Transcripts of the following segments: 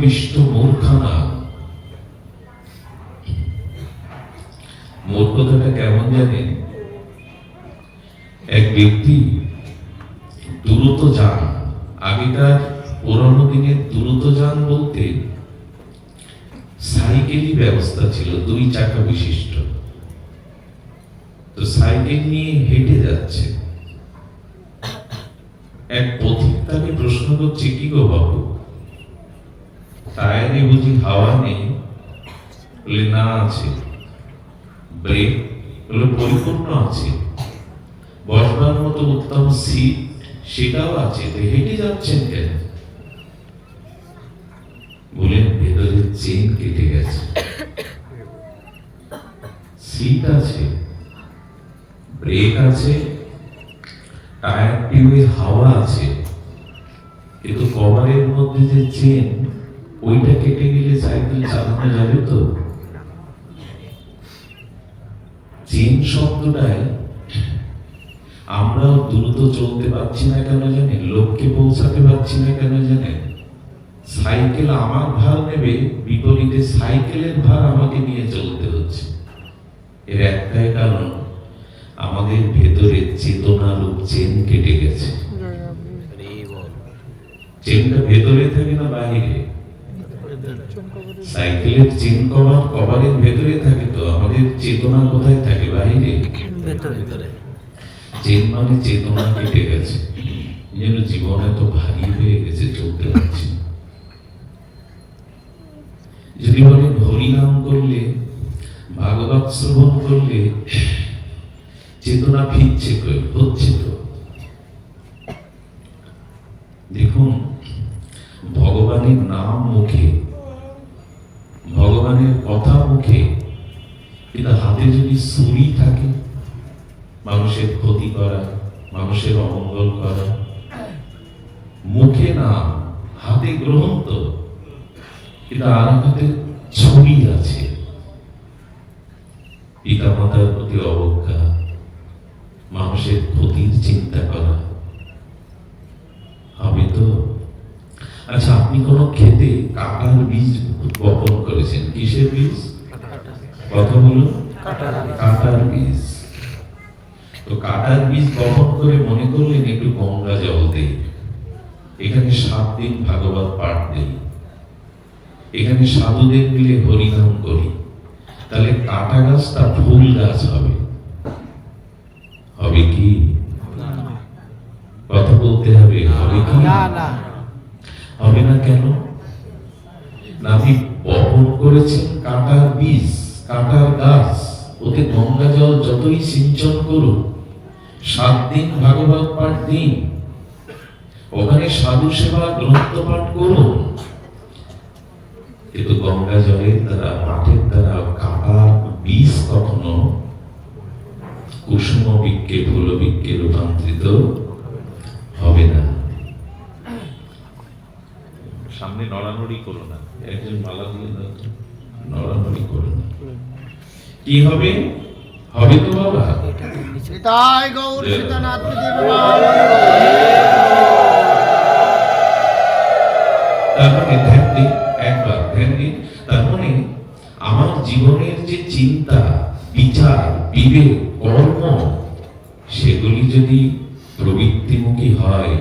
Beast মূর্খানা। মূর্খতাটা কেমন জানেন? এক ব্যক্তি দ্রুত যান। আগেকার পুরনো দিনের দ্রুত যান বলতে সাইকেলই ব্যবস্থা ছিল, দুই চাকা বিশিষ্ট। তো সাইকেল নিয়ে হেঁটে যাচ্ছে। এক পথিক তাকে প্রশ্ন করছে, কি গো বাবু? টায়ারে বুঝি হাওয়া নেই, বলে না আছে। ব্রেক বলে পরিপূর্ণ আছে। বসবার মতো উত্তম সিট সেটাও আছে, তো হেঁটে যাচ্ছেন কেন? বলেন ভেতরে চেন কেটে গেছে। সিট আছে, ব্রেক আছে, টায়ার টিউবে হাওয়া আছে, কিন্তু কভারের মধ্যে যে চেন ওইটা কেটে গেলে সাইকেল চালানো যাবে তো? চেন শব্দটায় আমরাও দ্রুত চলতে পারছি না কেন জানেন লোককে পৌঁছাতে পারছি না কেন জানেন সাইকেল আমার ভার নেবে বিপরীতে সাইকেলের ভার আমাকে নিয়ে চলতে হচ্ছে। এর একটাই কারণ আমাদের ভেতরে চেতনা রূপ চেন কেটে গেছে। চেনটা ভেতরে থাকে না বাইরে? সাইকেলের চেন কভার কভারের ভেতরে থাকে তো আমাদের চেতনা কোথায় থাকে বাইরে? চেন মানে চেতনা কেটে গেছে। যেন জীবন এত ভারী হয়ে গেছে চলতে পারছি যদি বলেন হরিনাম করলে ভাগবত শ্রবণ করলে চেতনা ফিরছে হচ্ছে তো। দেখুন ভগবানের নাম মুখে ভগবানের কথা মুখে কিন্তু হাতে যদি ছুরি থাকে, মানুষের ক্ষতি করা, মানুষের অমঙ্গল করা, মুখে না, হাতে গ্রহণ তো কিন্তু আর হাতে ছবি আছে। পিতামাতার প্রতি অবজ্ঞা, মানুষের ক্ষতির চিন্তা করা। হবে তো? আচ্ছা আপনি কোন খেতে কাটার বীজ বপন করেছেন? কিসের বীজ? কথা বলুন। কাটার বীজ। তো কাটার বীজ বপন করে মনে করলেন একটু গঙ্গা জল দেই এখানে সাত দিন ভাগবত পাঠ দেই। এখানে সাধুদের মিলে হরিনাম করি। তাহলে কাটা গাছটা ফুল গাছ হবে। হবে কি? কথা বলতে হবে হবে কি? হবে না কেন? না বপন করেছেন কাটার বীজ কাটার গাছ। ওতে গঙ্গা জল যতই সিঞ্চন করুন সাত দিন ভাগবত পাঠ দিন ওখানে সাধু সেবা গ্রন্থ পাঠ করুন। কিন্তু গঙ্গা জলের দ্বারা মাঠের দ্বারা কাটার বীজ কখনো কুসুম বৃক্ষে ফুল বৃক্ষে রূপান্তরিত হবে না। সামনে নড়ানড়ি করো না একজন মালা দিয়ে নড়ানড়ি করো না। কি হবে? হবে তো বাবা। সীতায় গৌর সীতানাথ দেব তার মানে ধ্যান দিন একবার ধ্যান দিন মানে আমার জীবনের যে চিন্তা বিচার বিবেক কর্ম সেগুলি যদি প্রবৃত্তিমুখী হয়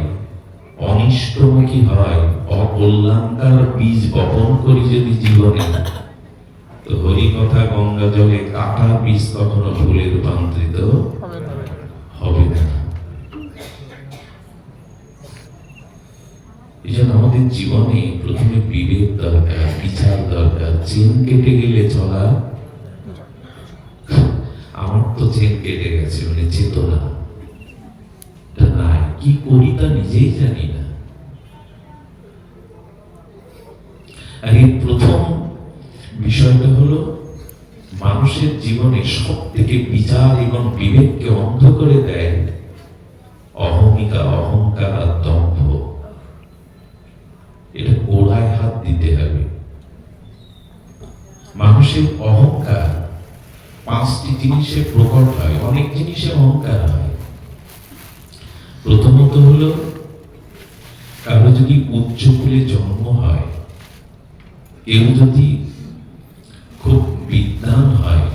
অনিষ্টমুখী হয় অকল্যাণকার বীজ বপন করি যদি জীবনে তো হরি কথা গঙ্গা জলে কাটা বীজ কখনো ফুলে রূপান্তরিত হবে না। এই আমাদের জীবনে প্রথমে বিবেক দরকার, বিচার দরকার। চেন কেটে গেলে চলা, আমার তো চেন কেটে গেছে মানে চেতনা। নাই, কি করি তা নিজেই জানি না। আর এই প্রথম বিষয়টা হলো, মানুষের জীবনে সব থেকে বিচার এবং বিবেককে অন্ধ করে দেয় অহমিকা, অহংকার আর দম্ভ এটা গোড়ায় হাত দিতে হবে। মানুষের অহংকার, পাঁচটি জিনিসে প্রকট হয়, অনেক জিনিসে অহংকার হয়। প্রথমত হলো, কারও যদি উচ্চ কুলে জন্ম হয়, কেউ যদি খুব বিদ্বান হয়।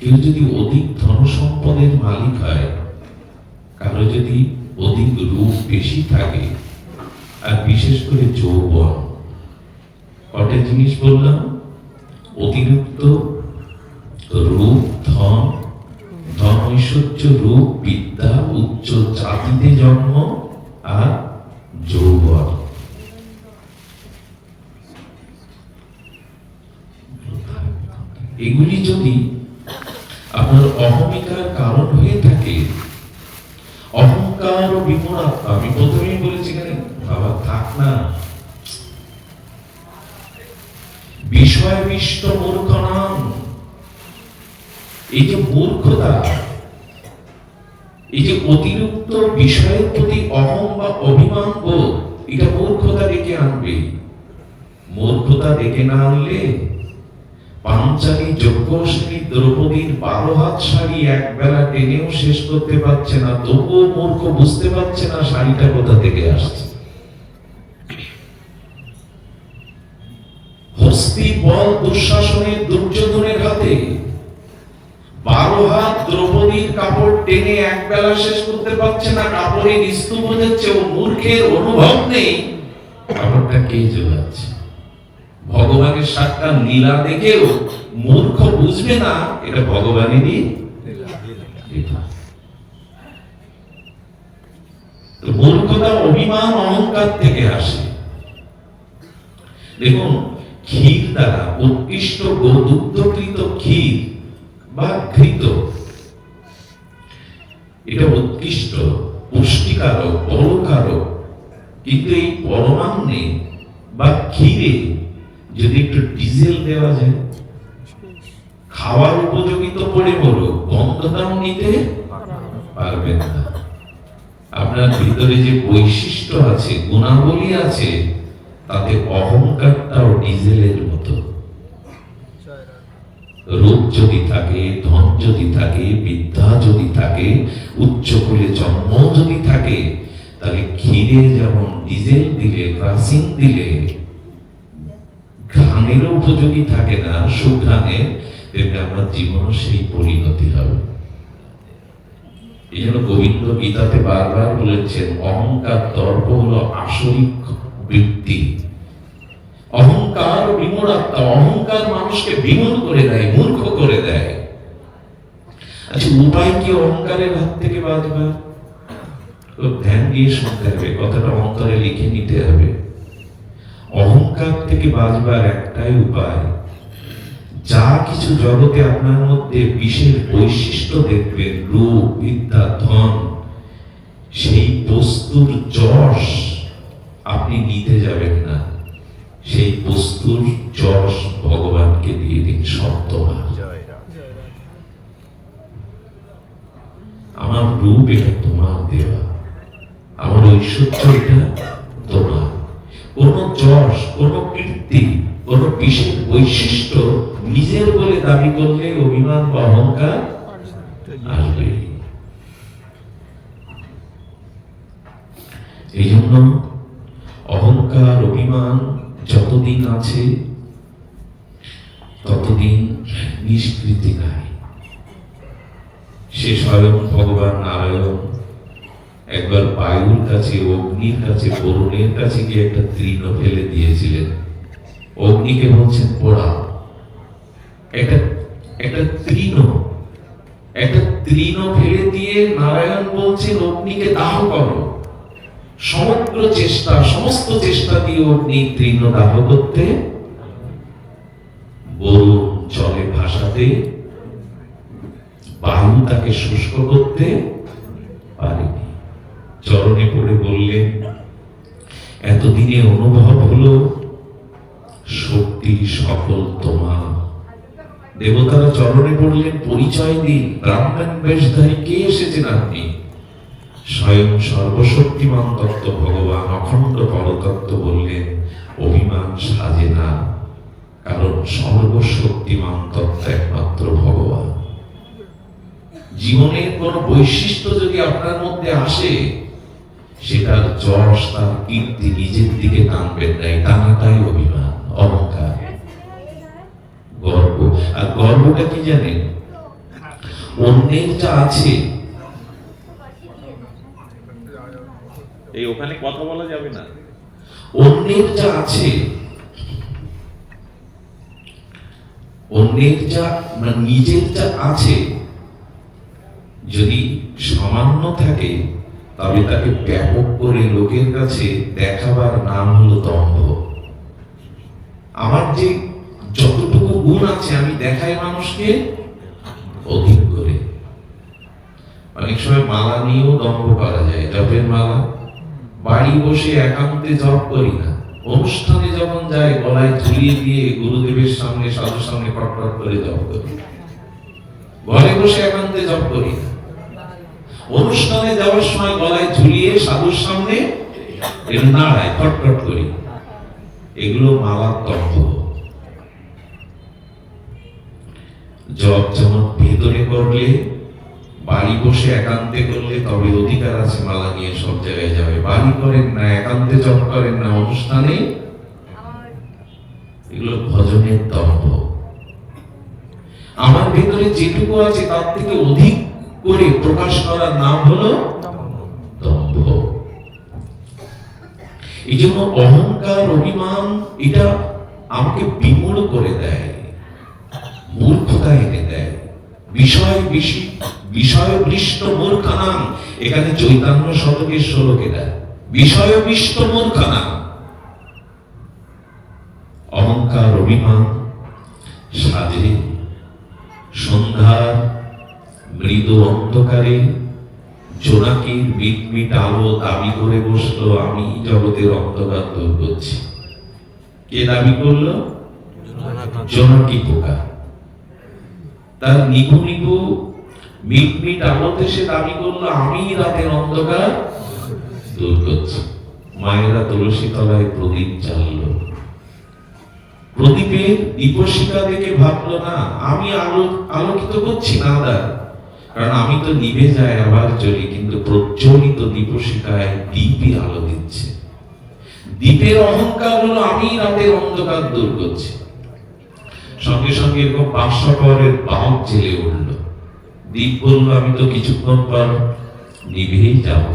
কেউ যদি অধিক ধনসম্পদের মালিক হয়, কারও যদি অধিক রূপ বেশি থাকে, আর বিশেষ করে যৌবন। কটা জিনিস বললাম? অতিরিক্ত রূপ, ধন। ধন ঐশ্বর্য, রূপ, বিদ্যা, উচ্চ জাতিতে জন্ম, আর যৌবন। এগুলি যদি আপনার অহমিকার কারণ হয়ে থাকে, অহংকার ও বিমূঢ়তা আমি প্রথমেই বলেছি এখানে, বাবা, থাক না। বিষয়বিষ্ট মূর্খ নাম এই যে মূর্খতা, এই যে অতিরিক্ত বিষয়ের প্রতি অহং বা অভিমান বোধ, এটা মূর্খতা ডেকে আনবে। মূর্খতা ডেকে না আনলে পাঞ্চালী যজ্ঞশ্রী দ্রৌপদীর বারো হাত শাড়ি টেনেও শেষ করতে পারছে না, তবুও মূর্খ বুঝতে পারছে না শাড়িটা কোথা থেকে আসছে। হস্তি বল দুর্যোধনের হাতে বারো হাত দ্রৌপদীর কাপড় টেনে এক বেলা শেষ করতে পারছে না, কাপড়ের স্তূপ বোঝাচ্ছে ও মূর্খের অনুভব নেই। কাপড়টা কে জোগাচ্ছে? ভগবানের সাতটা লীলা দেখেও মূর্খ বুঝবে না, এটা ভগবানেরই মূর্খতা, অভিমান, অহংকার থেকে আসে। দেখুন, ক্ষীর দ্বারা উৎকৃষ্ট গোদুগ্ধকৃত ক্ষীর বা ঘৃত, এটা উৎকৃষ্ট, পুষ্টিকারক বলকারক কিন্তু এই পরমান্নে বা ক্ষীরে যদি একটু ডিজেল দেওয়া যায়, খাওয়ার উপযোগী তো পড়ে বলো গন্ধটাও নিতে পারবেন না। আপনার ভিতরে যে বৈশিষ্ট্য আছে, গুণাবলী আছে, তাতে অহংকারটাও ডিজেলের মতো। রূপ যদি থাকে, ধন যদি থাকে, বিদ্যা যদি থাকে, উচ্চ কুলে জন্ম যদি থাকে, তাহলে ঘিরে যেমন ডিজেল দিলে ক্রাসিং দিলে ঘ্রাণের উপযোগী থাকে না সুঘ্রাণের তেমনি আমার সেই পরিণতি হবে। এই জন্য গোবিন্দ গীতাতে বারবার বলেছেন, অহংকার তর্ক হলো আসরিক বৃত্তি। অহংকার বিমূঢ়তা অহংকার মানুষকে বিমূল করে দেয়, মূর্খ করে দেয়। আচ্ছা উপায় কি অহংকারের হাত থেকে বাঁচবার ধ্যান দিয়ে শুনতে হবে, কথাটা অন্তরে লিখে নিতে হবে। অহংকার থেকে বাঁচবার একটাই উপায়। যা কিছু জগতে আপনার মধ্যে বিশেষ বৈশিষ্ট্য দেখবেন, রূপ, বিদ্যা, ধন, সেই বস্তুর যশ আপনি নিতে যাবেন না। সেই বস্তুর যশ ভগবানকে দিয়ে দিন সত্যবার আমার রূপ এটা তোমার দেওয়া। আমার ঐশ্বর্য এটা তোমার। কোন যশ কোন কীর্তি কোন বিশেষ বৈশিষ্ট্য নিজের বলে দাবি করলে অভিমান বা অহংকার আসবে। এই জন্য অহংকার, অভিমান যতদিন আছে, ততদিন নিষ্কৃতি নাই। সে স্বয়ং ভগবান নারায়ণ। একবার বায়ুর কাছে, অগ্নির কাছে, বরুণের কাছে গিয়ে একটা তৃণ ফেলে দিয়েছিলেন। অগ্নিকে বলছেন, পোড়া, একটা একটা তৃণ একটা তৃণ ফেলে দিয়ে নারায়ণ বলছেন, অগ্নিকে দাহ করো। সমগ্র চেষ্টা, সমস্ত চেষ্টা দিয়ে অগ্নি তৃণ দাহ করতে বরুণ জলে ভাসাতে বায়ু তাকে শুষ্ক করতে পারেনি। চরণে পড়ে বললেন এতদিনে অনুভব হলো শক্তি সকল তোমার। দেবতারা চরণে পড়লেন পরিচয় দিন, ব্রাহ্মণ বেশধারী কে এসেছেন আপনি? স্বয়ং সর্বশক্তিমান তত্ত্ব ভগবান অখণ্ড পরতত্ত্ব বললেন অভিমান সাজে না, কারণ সর্বশক্তিমান তত্ত্ব একমাত্র ভগবান। জীবনের কোন বৈশিষ্ট্য যদি আপনার মধ্যে আসে সেটার যশ তার কীর্তি নিজের দিকে টানবেন না এই টানাটাই অভিমান অহংকার। গর্ব। আর গর্বটা কি জানেন? অন্যের যা আছে এই ওখানে কথা বলা যাবে না। অন্যের যা আছে অন্যের যা মানে নিজের যা আছে যদি সামান্য থাকে তবে তাকে ব্যাপক করে লোকের কাছে দেখাবার নাম হলো দম্ভ আমার যে যতটুকু গুণ আছে, আমি দেখাই মানুষকে অধিক করে। অনেক সময় মালা নিয়েও দম্ভ করা যায়। জপের মালা। বাড়ি বসে একান্তে জপ করি না। অনুষ্ঠানে যখন যায় গলায় ঝুলিয়ে দিয়ে গুরুদেবের সামনে, সাধুর সামনে কটকট করে জপ করি। ঘরে বসে একান্তে জপ করি না। অনুষ্ঠানে যাওয়ার সময় গলায় ঝুলিয়ে সাধুর সামনে নাড়ায় খটখট করি। এগুলো মালার তত্ত্ব জপ যেমন ভেতরে করলে, বাড়ি বসে একান্তে করলে তবে অধিকার আছে, মালা নিয়ে সব জায়গায় যাবে। বাড়ি করেন না, একান্তে জপ করেন না, অনুষ্ঠানে এগুলো ভজনের দম্ভ আমার ভেতরে যেটুকু আছে, তার থেকে অধিক করে, প্রকাশ করার নাম হলো দম্ভ। এই জন্য অহংকার, অভিমান, এটা আমাকে বিমূঢ় করে দেয়, মূর্খতা এনে দেয়। বিষয় বেশি বিষয় মূর্খানাম, এখানে শ্লোকে দেয়। মূর্খানাম। অহংকার, অভিমান সাজে সন্ধ্যার মৃদু অন্ধকারে জোনাকির মিটমিট আলো দাবি করে বসল, আমি জগতের অন্ধকার দূর করছি। কে দাবি করল? জোনাকি পোকা। তার নিভু নিভু মিট মিট আলোতে সে দাবি করল, আমি রাতের অন্ধকার দূর করছি। মায়েরা তুলসী তলায় প্রদীপ জ্বাললো। প্রদীপের দীপশিখা দেখে ভাবলো, না, আমি আলো, আলোকিত করছি না দা কারণ আমি তো নিভে যায় আবার জ্বলি, কিন্তু প্রজ্বলিত দীপশিখায় দীপই আলো দিচ্ছে। দীপের অহংকার হলো আমি রাতের অন্ধকার দূর করছি। সঙ্গে সঙ্গে এরকম পাঁচশো পাওয়ারের জেলে উঠল। দীপ বলল, আমি তো কিছুক্ষণ পর নিভেই যাব।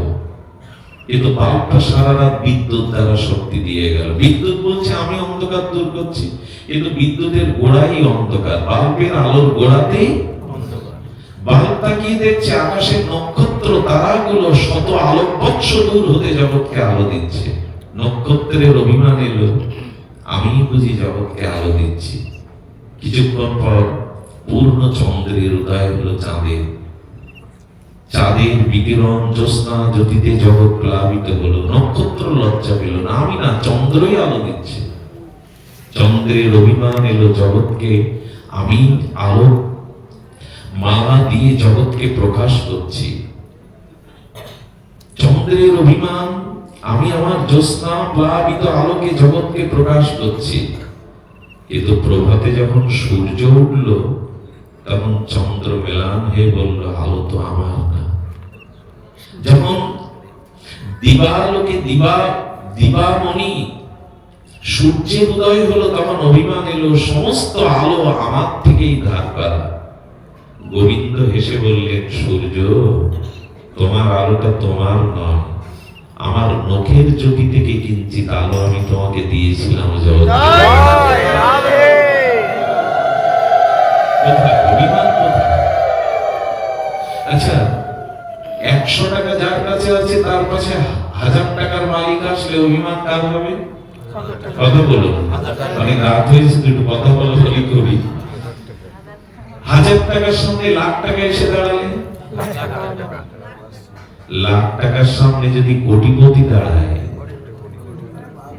কিন্তু বাল্বটা সারা রাত বিদ্যুৎ দ্বারা শক্তি দিয়ে গেল। বিদ্যুৎ বলছে, আমি অন্ধকার দূর করছি। কিন্তু বিদ্যুতের গোড়াই অন্ধকার, বাল্বের আলোর গোড়াতেই কিছুক্ষণ পর পূর্ণ চন্দ্রের উদয় হলো চাঁদের চাঁদের বিকিরণ জ্যোৎস্না জ্যোতিতে জগৎ প্লাবিত হলো, নক্ষত্র লজ্জা পেল না, আমি না চন্দ্রই আলো দিচ্ছে। চন্দ্রের অভিমান এলো জগৎকে, আমি আলো মালা দিয়ে জগৎকে প্রকাশ করছি। চন্দ্রের অভিমান, আমি আমার জ্যোৎস্না প্লাবিত আলোকে জগৎকে প্রকাশ করছি। কিন্তু প্রভাতে যখন সূর্য উঠল, তখন চন্দ্র মেলান হয়ে বলল, আলো তো আমার না। যখন দিবালোকে দিবা দিবামণি সূর্যের উদয় হলো তখন অভিমান এলো, সমস্ত আলো আমার থেকেই ধার করা। গোবিন্দ হেসে বললেন সূর্য তোমার আলোটা তোমার নয়। আমার নখের জ্যোতি থেকে কিঞ্চিত আলো আমি তোমাকে দিয়েছিলাম আচ্ছা একশো টাকা যার কাছে আছে তার কাছে হাজার টাকার মালিক আসলে অভিমান কার হবে? কথা বলুন? অনেক রাত হয়েছে একটু কথা বলা বলি করি। হাজার টাকার সঙ্গে লাখ টাকা এসে দাঁড়ালে? লাখ টাকার সামনে যদি কোটিপতি দাঁড়ায়,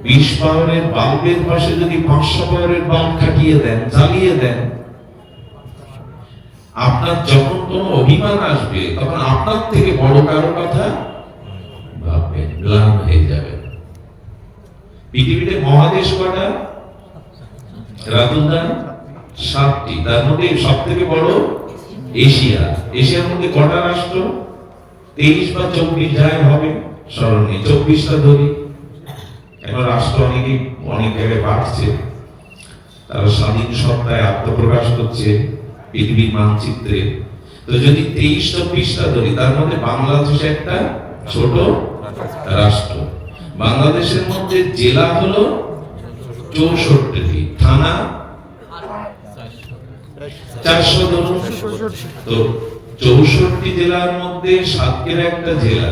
বিশ পাওয়ারের বাল্বের পাশে যদি পাঁচশো পাওয়ারের বাল্ব খাটিয়ে দেন, জ্বালিয়ে দেন, আপনার যখন অভিমান আসবে, তখন আপনার থেকে বড় কারও কথা ভাববেন হয়ে যাবে। পৃথিবীতে মহাদেশ কটা? রাতুলদা সাতটি। তার মধ্যে সব থেকে বড় এশিয়া। এশিয়ার মধ্যে কটা রাষ্ট্র? তেইশ বা চব্বিশ, যাই হবে, স্মরণ। নেই চব্বিশটা ধরি। এখন রাষ্ট্র অনেকে, অনেক জায়গায় বাড়ছে। তারা স্বাধীন সত্তায় আত্মপ্রকাশ করছে পৃথিবীর মানচিত্রে। তো যদি তেইশ, চব্বিশটা ধরি, তার মধ্যে বাংলাদেশ একটা ছোট রাষ্ট্র। বাংলাদেশের মধ্যে জেলা হলো চৌষট্টি থানা চারশো তো চৌষট্টি জেলার মধ্যে সাতক্ষীরা একটা জেলা।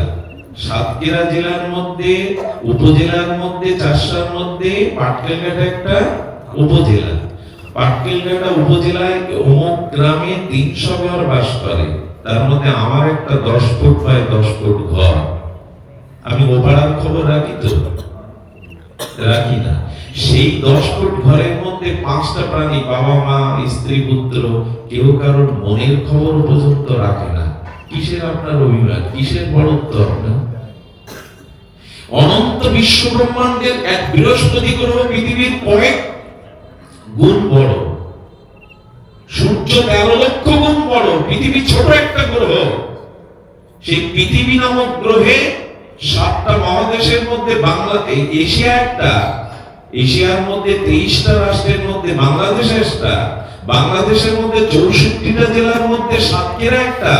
সাতক্ষীরা জেলার মধ্যে, উপজেলার মধ্যে মধ্যে, পাটকেলঘাট একটা উপজেলা। পাটকেলঘাটা উপজেলায় অমুক গ্রামে তিনশো ঘর বাস করে। তার মধ্যে আমার একটা দশ ফুট বাই দশ ফুট ঘর। আমি ও পাড়ার খবর রাখি তো। রাখি না সেই দশ ফুট ঘরের মধ্যে পাঁচটা প্রাণী বাবা মা, স্ত্রী, পুত্র, কেউ কারোর মনের খবর পর্যন্ত রাখে না। কিসের আপনার অভিমান? কিসের বড়ত্ব আপনার? অনন্ত বিশ্ব ব্রহ্মাণ্ডের এক বৃহস্পতি গ্রহ পৃথিবীর কয়েক গুণ বড়। সূর্য তেরো লক্ষ গুণ বড়। পৃথিবী ছোট একটা গ্রহ। সেই পৃথিবী নামক গ্রহে সাতটা মহাদেশের মধ্যে বাংলাতে, এশিয়া একটা, এশিয়ার মধ্যে তেইশটা রাষ্ট্রের মধ্যে বাংলাদেশ একটা, বাংলাদেশের মধ্যে চৌষট্টিটা জেলার মধ্যে সাতক্ষীরা একটা,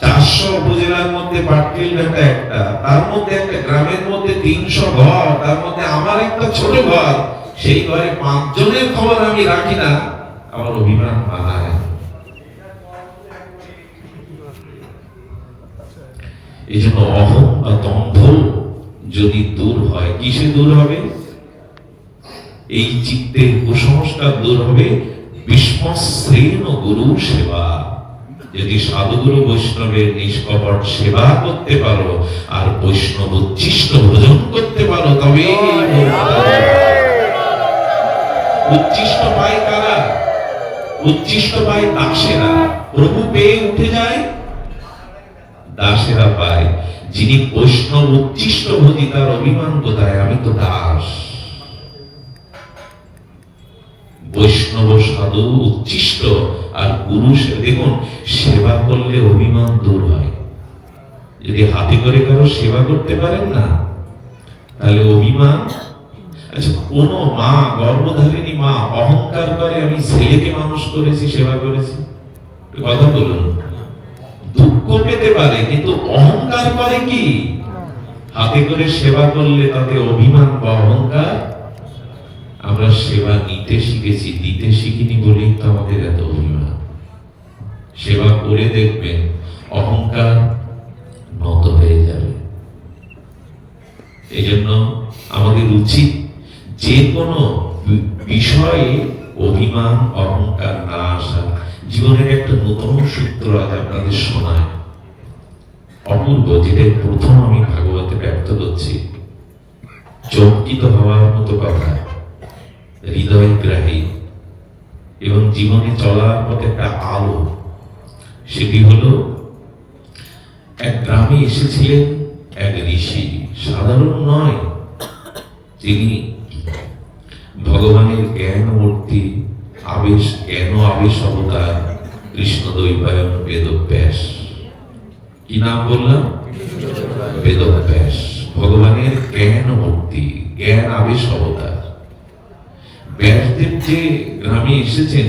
চারশো উপজেলার মধ্যে পাটকেল ঘাটা একটা, তার মধ্যে একটা গ্রামের মধ্যে তিনশো ঘর, তার মধ্যে আমার একটা ছোট ঘর, সেই ঘরে পাঁচজনের খবর আমি রাখি না, আমার অভিমান মানায় এই জন্য অহং বা দম্ভ যদি দূর হয় কিসে দূর হবে? এই চিত্তের কুসংস্কার দূর হবে গুরু সেবা। যদি সাধুগুরু বৈষ্ণবের নিষ্কপট সেবা করতে পারো আর বৈষ্ণব উচ্ছিষ্ট ভোজন করতে পারো তবে উচ্ছিষ্ট পায় কারা? উচ্ছিষ্ট পায় দাসেরা। প্রভু পেয়ে উঠে যায় দাসেরা পায় যিনি বৈষ্ণব উচ্ছিষ্ট ভোজি তার অভিমান কোথায়? আমি তো দাস। বৈষ্ণব সাধু উচ্ছিষ্ট আর গুরু দেখুন, সেবা করলে অভিমান দূর হয়। যদি হাতে করে কারও সেবা করতে পারেন না, তাহলে অভিমান আচ্ছা কোন মা, গর্ভধারিণী মা অহংকার করে, আমি ছেলেকে মানুষ করেছি, সেবা করেছি? কথা বলুন। দুঃখ পেতে পারে, কিন্তু অহংকার করে কি? হাতে করে সেবা করলে তাতে অভিমান বা অহংকার? আমরা সেবা নিতে শিখেছি, দিতে শিখিনি বলেই তো আমাদের এত অভিমান। সেবা করে দেখবেন, অহংকার নত হয়ে যাবে। এই জন্য আমাদের উচিত যে কোনো বিষয়ে অভিমান, অহংকার না আসা। জীবনের একটা নতুন সূত্র আজ আপনাদের শোনায়। অপূর্ব যেটা প্রথম আমি ভাগবতে ব্যক্ত করছি। চমকিত হওয়ার মতো কথা, হৃদয় গ্রাহী। এবং জীবনে চলার পথে একটা আলো। সেটি হলো, এক গ্রামে এসেছিলেন এক ঋষি, সাধারণ নয় তিনি ভগবানের জ্ঞান মূর্তি আবেশ ও আবেশ অবতার? কৃষ্ণ দৈবায়ন বেদব্যাস। কি নাম বললাম? বেদব্যাস। ভগবানের জ্ঞান মূর্তি, জ্ঞান আবেশ অবতার। ব্যাসদেব যে গ্রামে এসেছেন,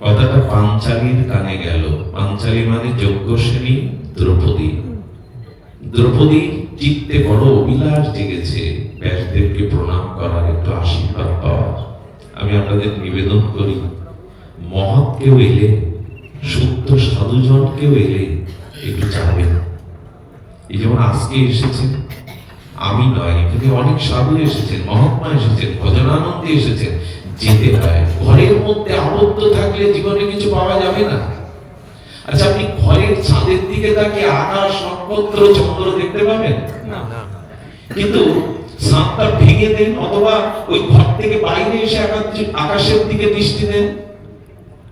কথাটা পাঞ্চালীর কানে গেল। পাঞ্চালী মানে যজ্ঞশ্রেণী দ্রৌপদী। দ্রৌপদীর চিত্তে বড় অভিলাষ জেগেছে। ব্যাসদেবকে প্রণাম করার একটু আশীর্বাদ পাওয়ার। আমি আপনাদের নিবেদন করি মহৎ কেউ এলে সত্য সাধুজন কেউ এলে একটু যাবেন। এই যেমন আজকে এসেছেন আমি নয় এখানে অনেক সাধু এসেছেন মহাত্মা এসেছেন ভজনানন্দে এসেছেন যেতে হয়। ঘরের মধ্যে আবদ্ধ থাকলে জীবনে কিছু পাওয়া যাবে না। আচ্ছা আপনি ঘরের ছাদের দিকে তাকিয়ে আকাশ নক্ষত্র চন্দ্র দেখতে পাবেন? কিন্তু ছাদটা ভেঙে দেন অথবা ওই ঘর থেকে বাইরে এসে আকাশ- আকাশের দিকে দৃষ্টি দেন।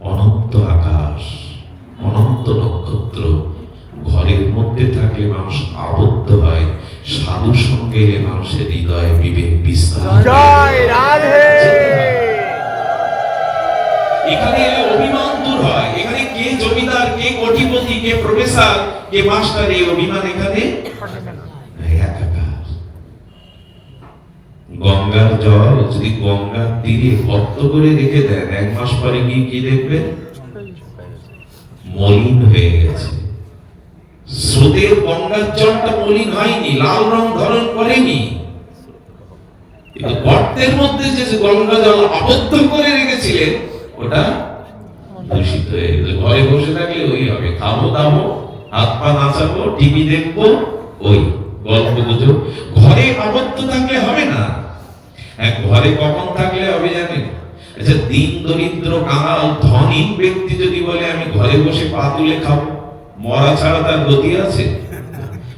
অনন্ত আকাশ অনন্ত নক্ষত্র ঘরের মধ্যে থাকলে মানুষ আবদ্ধ হয় সাধুর সঙ্গে মানুষের হৃদয় বিবেক বিস্তার এখানে অভিমান দূর হয়। এখানে কে জমিদার কে কোটিপতি কে প্রফেসর কে মাস্টার এই অভিমান এখানে গঙ্গার জল যদি গঙ্গার তীরে ভক্ত করে রেখে দেন, এক মাস পরে গিয়ে কি দেখবেন মলিন হয়ে গেছে। স্রোতের গঙ্গার জলটা মলিন হয়নি, লাল রং করেনি। কিন্তু গর্তের মধ্যে যে গঙ্গা জল আবদ্ধ করে রেখেছিলেন, ওটা দূষিত হয়ে গেছে ঘরে বসে থাকলে ওই হবে। খাব, দাবো, হাত পা নাচাবো, টিভি দেখব, ওই গল্প গুজব। ঘরে আবদ্ধ থাকলে হবে ঘরে কখন থাকলে হবে জানেন? আচ্ছা দিন দরিদ্র কাঙাল ধনী ব্যক্তি যদি বলে, আমি ঘরে বসে পা তুলে খাব মরা ছাড়া তার গতি আছে?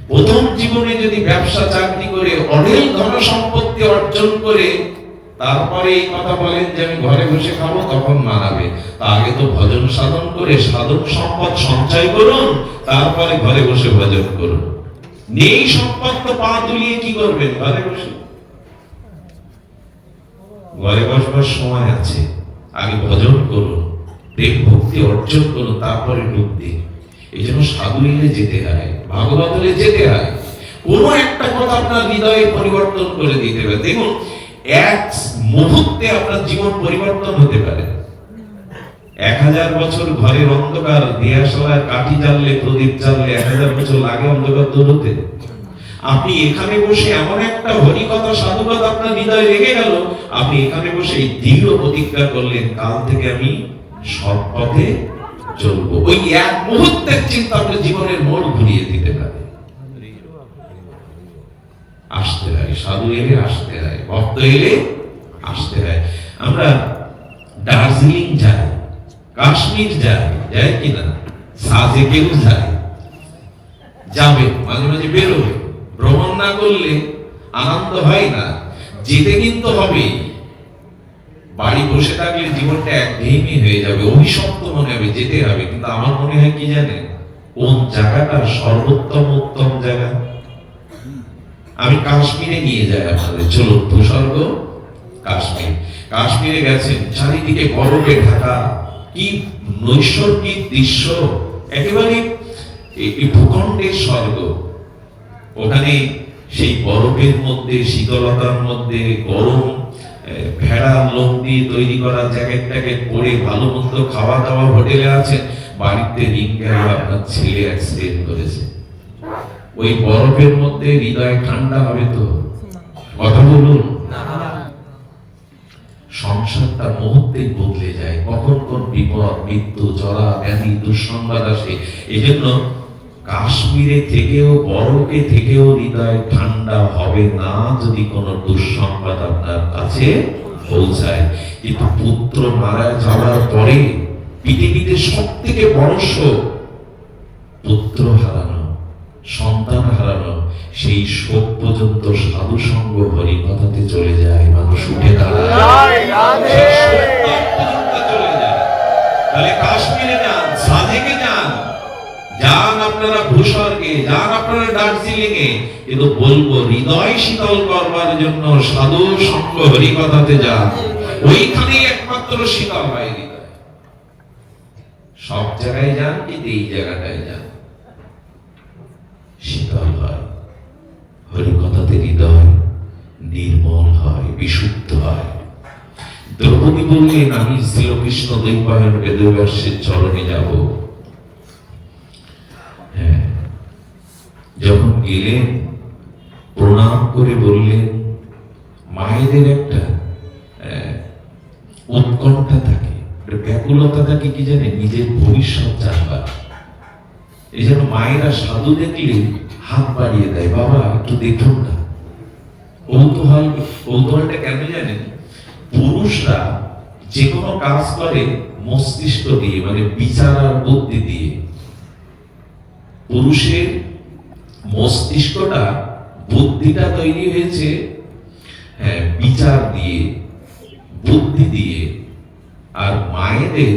প্রথম জীবনে যদি ব্যবসা, চাকরি করে অনেক ধন সম্পত্তি অর্জন করে, তারপরে এই কথা বলেন যে, আমি ঘরে বসে খাব তখন মানাবে। আগে তো ভজন সাধন করে সাধন সম্পদ সঞ্চয় করুন, তারপরে ঘরে বসে ভজন করুন। নেই সম্পদ তো পা তুলিয়ে কি করবেন? ঘরে বসে। ঘরে বসবার সময় আছে। আগে ভজন করুন প্রেম ভক্তি অর্জন করুন তারপরে ডুব দিন এই জন্য সাধুইলে যেতে হয়, ভাগবতলে যেতে হয়। কোনো একটা কথা আপনার হৃদয়ে পরিবর্তন করে দিতে হবে। দেখুন, এক মুহূর্তে আপনার জীবন পরিবর্তন হতে পারে। এক হাজার বছর ঘরের অন্ধকার দিয়াশালায় কাঠি জ্বাললে প্রদীপ জ্বাললে এক হাজার বছর লাগে অন্ধকার দূর হতে আপনি এখানে বসে এমন একটা হরিকথা সাধুকথা আপনার হৃদয়ে লেগে গেল, আপনি এখানে বসে দৃঢ় প্রতিজ্ঞা করলেন, কাল থেকে আমি সৎ পথে চলবো। ওই এক মুহূর্তের চিন্তা আপনার জীবনের মোড় ঘুরিয়ে দিতে পারে। আসতে হয়, সাধু এলে আসতে হয়, ভক্ত এলে আসতে হয়। আমরা দার্জিলিং যাই, কাশ্মীর যাই যাই কিনা সাজে কেউ যায় যাবে মাঝে মাঝে বেরোবে ভ্রমণ না করলে আনন্দ হয় না। যেতে কিন্তু হবে। বাড়ি বসে থাকলে জীবনটা একঘেয়েমি হয়ে যাবে, অভিশপ্ত মনে হবে, যেতে হবে। কিন্তু আমার মনে হয় কি জানেন? কোন জায়গাটা সর্বোত্তম উত্তম জায়গা? আমি কাশ্মীরে নিয়ে যাই আপনাদের চলুন, ভূস্বর্গ, কাশ্মীর। কাশ্মীরে গেছেন, চারিদিকে বরফে ঢাকা। কি নৈসর্গিক দৃশ্য। একেবারে একটি ভূখণ্ডের স্বর্গ। ওখানে সেই বরফের মধ্যে, শীতলতার মধ্যে, গরম ভেড়ার লোম দিয়ে তৈরি করা জ্যাকেট ট্যাকেট পরে ভালো মন্দ খাওয়া দাওয়া হোটেলে আছে। বাড়িতে রিং আপনার ছেলে অ্যাক্সিডেন্ট করেছে। ওই বরফের মধ্যে হৃদয় ঠান্ডা হবে তো? কথা বলুন। সংসারটা মুহূর্তেই বদলে যায়। কখন কোন বিপদ, মৃত্যু, জরা, ব্যাধি, দুঃসংবাদ আসে। এই জন্য কাশ্মীরে থেকেও বরফে থেকেও হৃদয় ঠান্ডা হবে না যদি কোনো দুঃসংবাদ আপনার কাছে পৌঁছায়। কিন্তু পুত্র মারা যাওয়ার পরে পৃথিবীতে সব থেকে বড় শোক পুত্র হারানো সন্তান হারানো সেই শোক পর্যন্ত সাধু সঙ্গ হরি কথাতে চলে যায় মানুষ উঠে দাঁড়ায়। চলে যায়। তাহলে কাশ্মীরে যান সাধেকে যান। যান আপনারা ভূস্বর্গে যান আপনারা দার্জিলিং এ কিন্তু বলব হৃদয় শীতল করবার জন্য সাধু সঙ্গ হরি কথাতে যান। ওইখানেই একমাত্র শীতল হয় হৃদয়। সব জায়গায় যান কিন্তু এই জায়গাটায় যান। শীতল হয়, হরিকথাতে হৃদয় নির্মল হয়, বিশুদ্ধ হয়। দ্রৌপদী বললেন, আমি শ্রীকৃষ্ণ দৈপায়ন বেদব্যাসের চরণে যাব হ্যাঁ যখন গেলেন, প্রণাম করে বললেন, মায়েদের একটা উৎকণ্ঠা থাকে। ব্যাকুলতা থাকে কি জানে নিজের ভবিষ্যৎ জানবার। এই জন্য মায়েরা সাধু দেখলে হাত বাড়িয়ে দেয়, বাবা, একটু দেখুন না। কৌতূহল, কৌতূহলটা কেন জানেন? পুরুষরা যে কোনো কাজ করে মস্তিষ্ক দিয়ে মানে বিচার আর বুদ্ধি দিয়ে। পুরুষের মস্তিষ্কটা বুদ্ধিটা তৈরি হয়েছে হ্যাঁ, বিচার দিয়ে বুদ্ধি দিয়ে। আর মায়েদের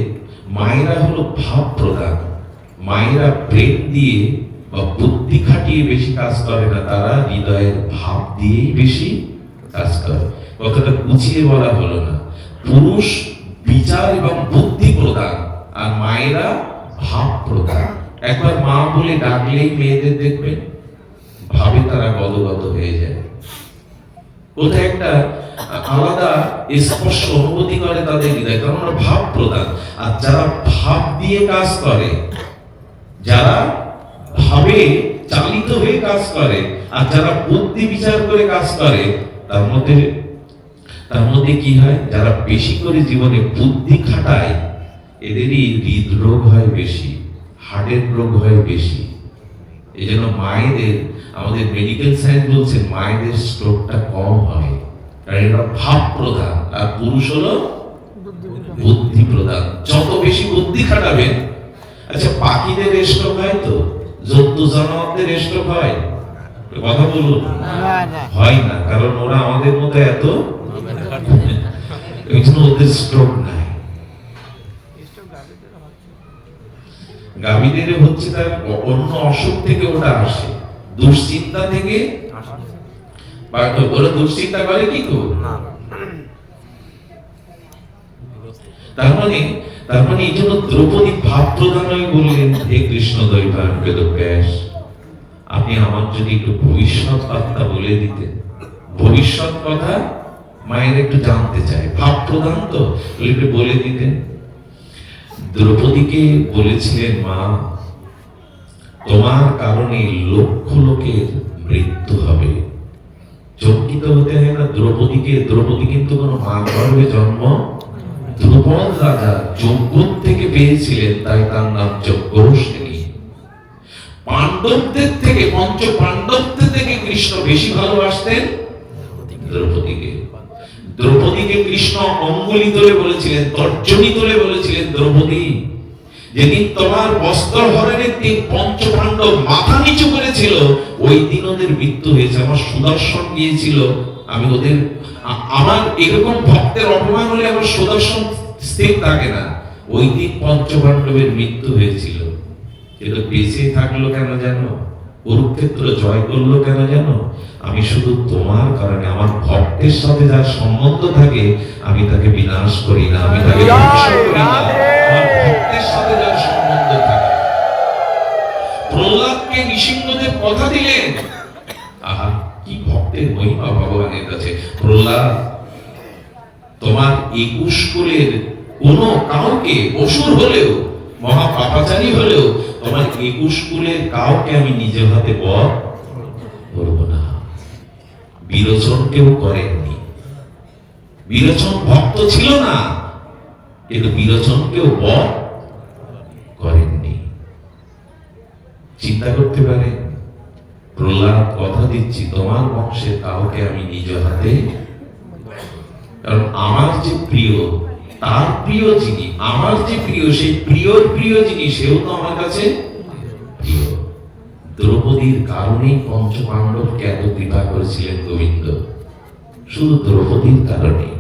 মায়েরা হলো ভাব প্রদান। মায়েরা প্রেম দিয়ে বা বুদ্ধি খাটিয়ে বেশি কাজ করে না তারা হৃদয়ের ভাব দিয়েই বেশি কাজ করে। কথাটা গুছিয়ে বলা হলো না। পুরুষ বিচার এবং বুদ্ধি প্রদান আর মায়েরা ভাব প্রদান। একবার মা বলে ডাকলেই মেয়েদের দেখবেন ভাবে তারা গদগদ হয়ে যায়। কোথায় একটা আলাদা স্পর্শ অনুভূতি করে তাদের হৃদয়, কারণ ওরা ভাব প্রদান। আর যারা ভাব দিয়ে কাজ করে, যারা ভাবে চালিত হয়ে কাজ করে, আর যারা বুদ্ধি বিচার করে কাজ করে, তার মধ্যে তার মধ্যে কি হয়? যারা বেশি করে জীবনে বুদ্ধি খাটায়, এদেরই হৃদরোগ হয় বেশি, হার্টের রোগ হয় বেশি। এই জন্য মায়েদের আমাদের মেডিকেল সায়েন্স বলছে মায়েদের স্ট্রোকটা কম হয় কারণ এরা ভাব প্রধান আর পুরুষ হলো বুদ্ধি প্রধান। যত বেশি বুদ্ধি খাটাবেন আচ্ছা পাখিদের স্ট্রোক হয় তো? জন্তু জানোয়ারদের স্ট্রোক হয়? কথা বলুন। হয় না কারণ ওরা আমাদের মতো এত জন্য ওদের স্ট্রোক নাই। গাভীদের হচ্ছে তার অন্য অসুখ থেকে ওটা আসে। দুশ্চিন্তা থেকে বা ওরা দুশ্চিন্তা করে কি তো? তার মানে তার মানে এই জন্য দ্রৌপদী ভাব বললেন হে কৃষ্ণ দৈবান বেদ ব্যাস। আপনি আমার যদি একটু ভবিষ্যৎ বলে দিতেন। ভবিষ্যৎ কথা মায়ের একটু জানতে চায় ভাব প্রধান তো বলে একটু বলে দিতেন। দ্রৌপদীকে বলেছিলেন মা তোমার কারণে লক্ষ লোকের মৃত্যু হবে। চকিত হতে হয় না, দ্রৌপদীকে, দ্রৌপদী কিন্তু কোনো মা গর্ভে জন্ম ধ্রুপদ রাজা যজ্ঞ থেকে পেয়েছিলেন, তাই তার নাম যজ্ঞরোষিনী পাণ্ডবদের থেকে, পঞ্চ পাণ্ডবদের থেকে কৃষ্ণ বেশি ভালোবাসতেন দ্রৌপদীকে। দ্রৌপদীকে কৃষ্ণ অঙ্গুলি তোলে বলেছিলেন, তর্জনী তোলে বলেছিলেন, দ্রৌপদী যেদিন তোমার বস্ত্র হরণের দিন পঞ্চ পাণ্ডব মাথা নিচু করেছিল ওই দিন ওদের মৃত্যু হয়েছে আমার সুদর্শন গিয়েছিল। আমি ওদের আমার এরকম ভক্তের অপমান হলে আমার সুদর্শন স্থির থাকে না। ওই দিন পঞ্চ পাণ্ডবের মৃত্যু হয়েছিল। কিন্তু বেঁচে থাকল কেন জানো? কুরুক্ষেত্র জয় করল কেন জানো? আমি শুধু তোমার কারণে আমার ভক্তের সাথে যার সম্বন্ধ থাকে আমি তাকে বিনাশ করি না আমি তাকে করি না। প্রহ্লাদকে নৃসিংহদেব কথা দিলেন আহা কি ভক্তের মহিমা ভগবানের কাছে? প্রহ্লাদ, তোমার একুশ কুলের কোন কাউকে অসুর হলেও মহা পাপাচারী হলেও, তোমার একুশ কুলের কাউকে আমি নিজের হাতে বধ করব না। বিরোচন কেউ করেননি। বিরোচন ভক্ত ছিল না। কিন্তু বিরোচন কেউ বধ করেননি। চিন্তা করতে পারেন, প্রহ্লাদ কথা দিচ্ছি তোমার বংশে কাউকে আমি নিজ হাতে। কারণ আমার যে প্রিয়, তার প্রিয় যিনি, আমার যে প্রিয়, সেই প্রিয়র প্রিয় যিনি, সেও তো আমার কাছে প্রিয়। দ্রৌপদীর কারণেই পঞ্চ পাণ্ডবকে এত কৃপা করেছিলেন গোবিন্দ? শুধু দ্রৌপদীর কারণে